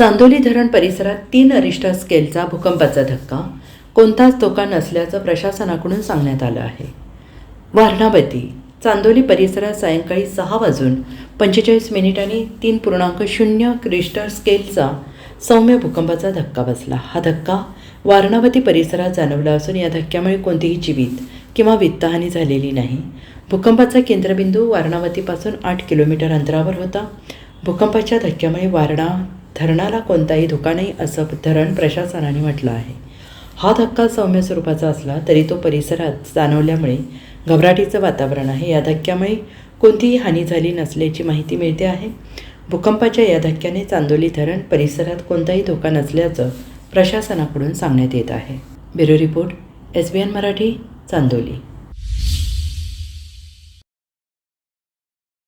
चांदोली धरण परिसरात तीन रिश्टर स्केलचा भूकंपाचा धक्का कोणताच धोका नसल्याचं प्रशासनाकडून सांगण्यात आलं आहे. वारणावती चांदोली परिसरात सायंकाळी सहा वाजून पंचेचाळीस मिनिटांनी तीन पूर्णांक शून्य रिश्टर स्केलचा सौम्य भूकंपाचा धक्का बसला. हा धक्का वारणावती परिसरात जाणवला असून या धक्क्यामुळे कोणतीही जीवित किंवा वित्तहानी झालेली नाही. भूकंपाचा केंद्रबिंदू वारणावतीपासून आठ किलोमीटर अंतरावर होता. भूकंपाच्या धक्क्यामुळे वारणा धरणाला कोणताही धोका नाही असं धरण प्रशासनाने म्हटलं आहे. हा धक्का सौम्य स्वरूपाचा असला तरी तो परिसरात जाणवल्यामुळे घबराटीचं वातावरण आहे. या धक्क्यामुळे कोणतीही हानी झाली नसल्याची माहिती मिळते आहे. भूकंपाच्या या धक्क्याने चांदोली धरण परिसरात कोणताही धोका नसल्याचं प्रशासनाकडून सांगण्यात येत आहे. Bureau report S B N Marathi Chandoli.